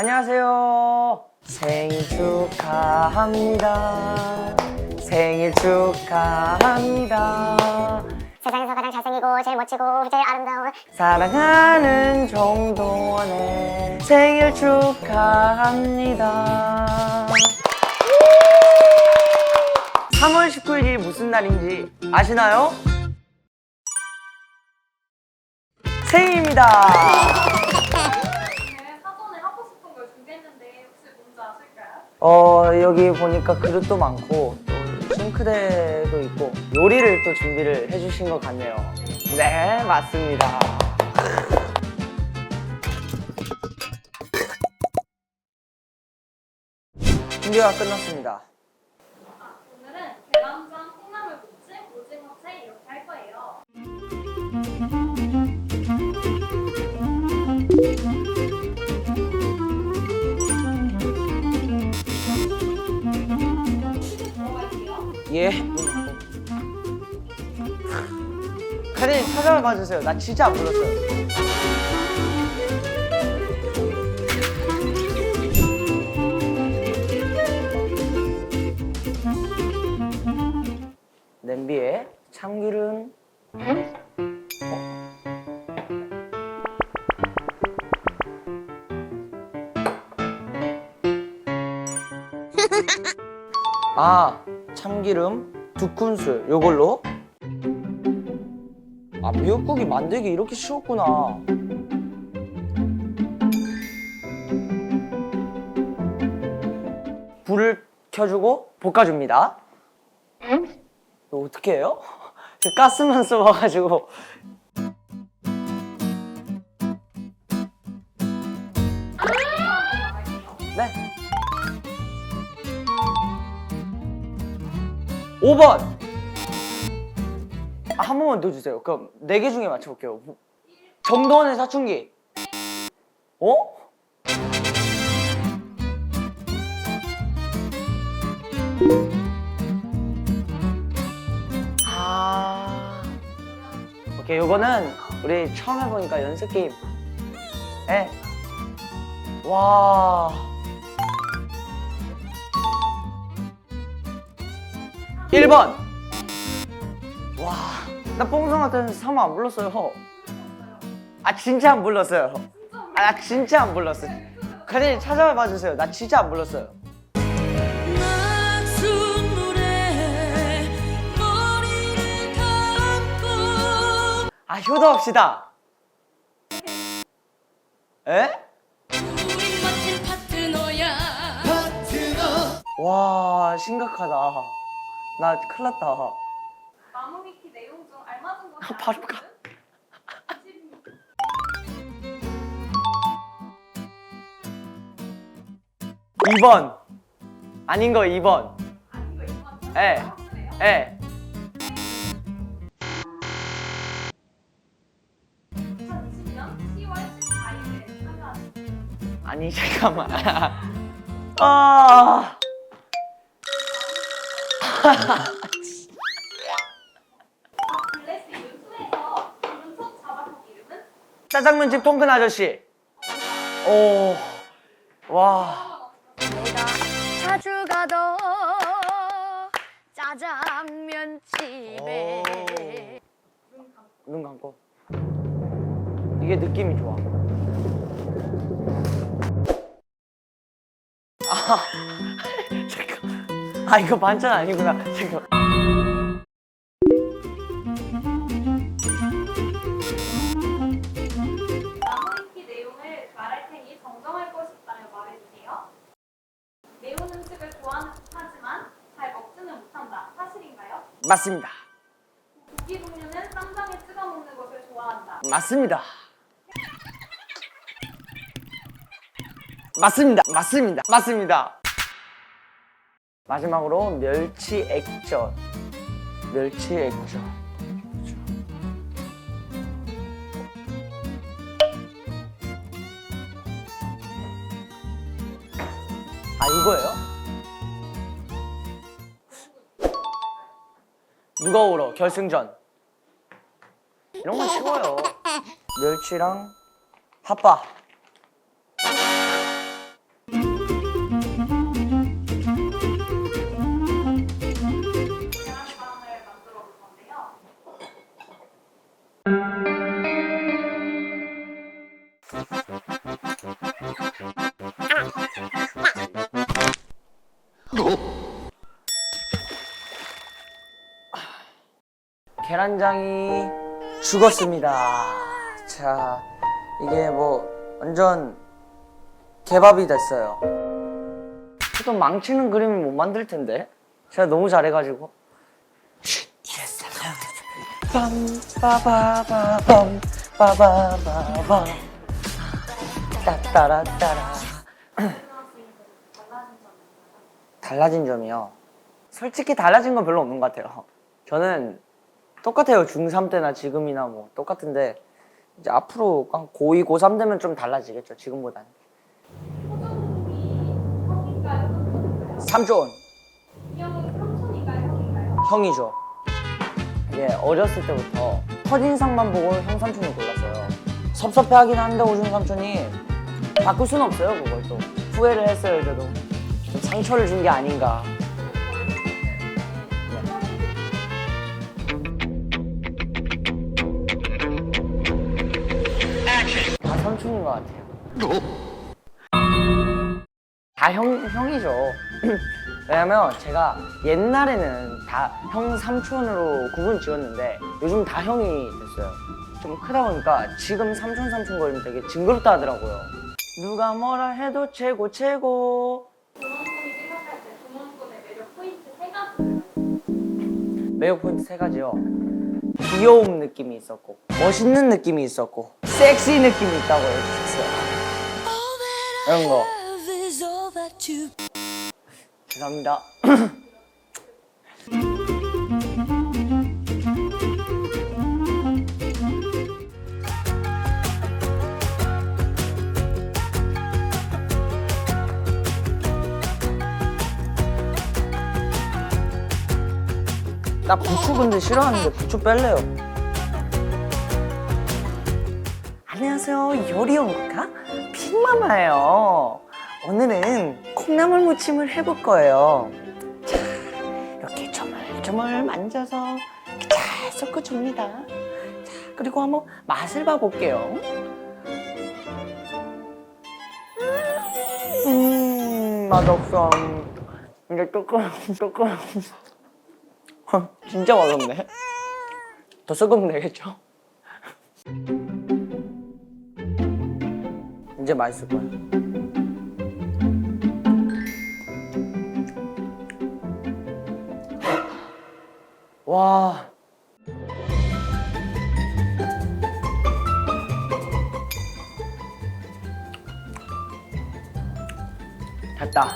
안녕하세요. 생일 축하합니다. 생일 축하합니다. 세상에서 가장 잘생기고 제일 멋지고 제일 아름다운 사랑하는 정동원의 생일 축하합니다. 3월 19일이 무슨 날인지 아시나요? 생일입니다. 어, 여기 보니까 그릇도 많고 또 싱크대도 있고 요리를 또 준비를 해주신 것 같네요. 네, 맞습니다. 준비가 끝났습니다. 예. 카린 찾아봐 주세요. 나 진짜 안 불렀어요. 냄비에 참기름. 아, 참기름 두 큰술 요걸로. 아, 미역국이 만들기 이렇게 쉬웠구나. 불을 켜주고 볶아줍니다. 이거 어떻게 해요? 저 가스만 써봐가지고. 네. 5번. 아, 한 번만 더 주세요. 그럼 네 개 중에 맞춰볼게요. 정도원의 사춘기. 어? 아. 오케이, 요거는 우리 처음 해보니까 연습 게임. 에. 와. 1번. 와, 나 뽕성한테는 3번 안 불렀어요. 아, 진짜 안 불렀어요. 아, 나 진짜 안 불렀어요. 그래, 찾아봐 주세요. 나 진짜 안 불렀어요. 아, 효도합시다. 에? 와, 심각하다. 나 큰일 났다. 나무위키 내용 중 알맞은 것이 아, 바로 가. 것은 20입니다. 2번. 아닌 거 2번. 아닌 거 이거 에. 확실해요? 에. 2020년 10월 14일에 참여하신 아니, 잠깐만. 아. 블레스 이름 2에서 부른 첫 자박곡 이름은 짜장면집 통큰 아저씨. 오. 와. 내가 자주 가던 짜장면 집에 눈 감고. 이게 느낌이 좋아. 아, 잠깐. 아, 이거 반찬 아니구나. 잠깐. 나무위키 내용을 말할 테니 정정할 것이 있다면 말해주세요. 매운 음식을 좋아하는 듯하지만 잘 먹지는 못한다. 사실인가요? 맞습니다. 고기 종류는 쌈장에 찍어 먹는 것을 좋아한다. 맞습니다. 맞습니다. 맞습니다. 맞습니다. 마지막으로 멸치 액젓. 멸치 액젓. 아 이거예요? 누가 울어? 결승전. 이런 건 쉬워요. 멸치랑 핫바. 계란장이 죽었습니다. 자, 이게 뭐 완전 개밥이 됐어요. 또 망치는 그림을 못 만들 텐데. 제가 너무 잘해가지고. 빰 빠바바밤 빠바바밤 따따라따라 달라진 점이요. 솔직히 달라진 건 별로 없는 것 같아요. 저는 똑같아요. 중3 때나 지금이나 뭐 똑같은데 이제 앞으로 한 고2, 고3 되면 좀 달라지겠죠. 지금보다는. 형인가요? 형이죠. 이게 어렸을 때부터 첫인상만 보고 형 삼촌을 골랐어요. 섭섭해하긴 한데 오준 삼촌이 바꿀 수는 없어요. 그걸 또 후회를 했어요. 저도 좀 상처를 준 게 아닌가. 다 삼촌인 것 같아요. 다 형, 형이죠. 왜냐면 제가 옛날에는 다 형 삼촌으로 구분 지었는데 요즘 다 형이 됐어요. 좀 크다 보니까 지금 삼촌 삼촌 거리면 되게 징그럽다 하더라고요. 누가 뭐라 해도 최고 최고. 매력 포인트 세 가지요. 귀여움 느낌이 있었고, 멋있는 느낌이 있었고, 섹시 느낌이 있다고 해주셨어요. 이런 거. 죄송합니다. 나 부추 근데 싫어하는데 부추 뺄래요. 안녕하세요. 요리 연구가 빅마마예요. 오늘은 콩나물 무침을 해볼 거예요. 자, 이렇게 조물조물 만져서 잘 섞어줍니다. 자, 그리고 한번 맛을 봐볼게요. 음, 맛없어. 이제 조금, 조금. 진짜 맛없네. 더 섞으면 되겠죠? 이제 맛있을 거예요. 와. 됐다.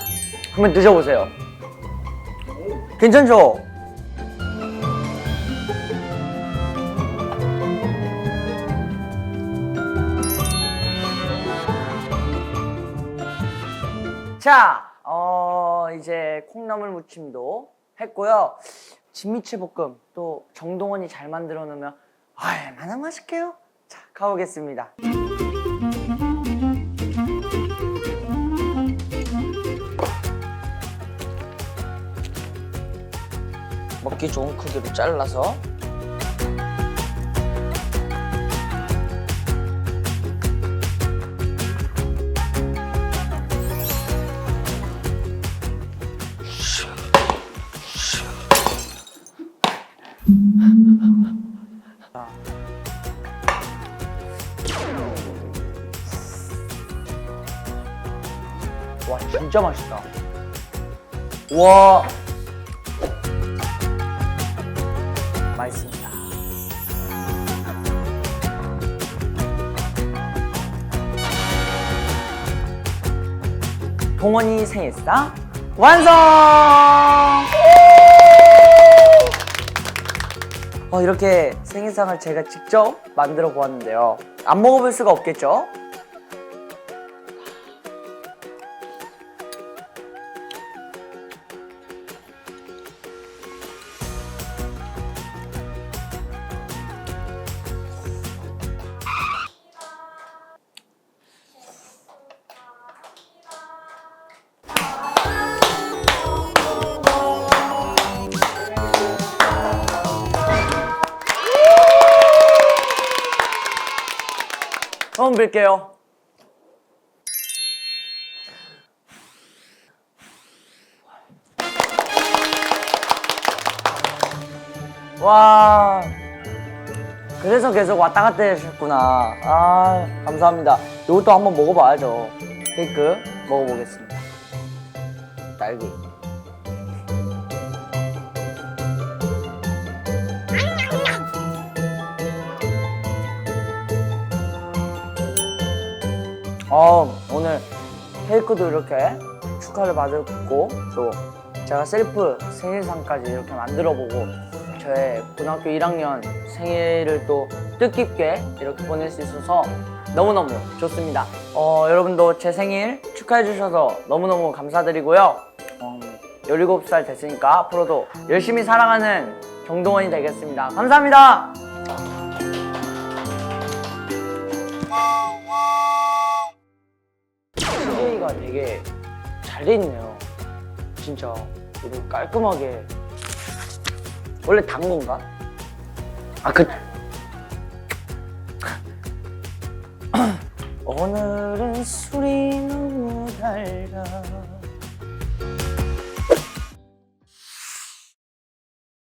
한번 드셔보세요. 괜찮죠? 자, 어, 이제 콩나물 무침도 했고요. 진미채 볶음 또 정동원이 잘 만들어 놓으면 얼마나 맛있게요? 자, 가보겠습니다. 먹기 좋은 크기로 잘라서 진짜 맛있다. 와 맛있습니다. 동원이 생일상 완성! 어, 이렇게 생일상을 제가 직접 만들어 보았는데요. 안 먹어볼 수가 없겠죠? 처음 뵐게요. 와. 그래서 계속 왔다 갔다 하셨구나. 아, 감사합니다. 이것도 한번 먹어봐야죠. 케이크 먹어보겠습니다. 딸기. 어, 오늘 케이크도 이렇게 축하를 받았고 또 제가 셀프 생일상까지 이렇게 만들어보고 저의 고등학교 1학년 생일을 또 뜻깊게 이렇게 보낼 수 있어서 너무너무 좋습니다. 어, 여러분도 제 생일 축하해 주셔서 너무너무 감사드리고요. 어, 17살 됐으니까 앞으로도 열심히 살아가는 정동원이 되겠습니다. 감사합니다. CJ가 되게 잘 돼 있네요. 진짜 이렇게 깔끔하게 원래 단 건가? 아 그. 오늘은 술이 너무 달다.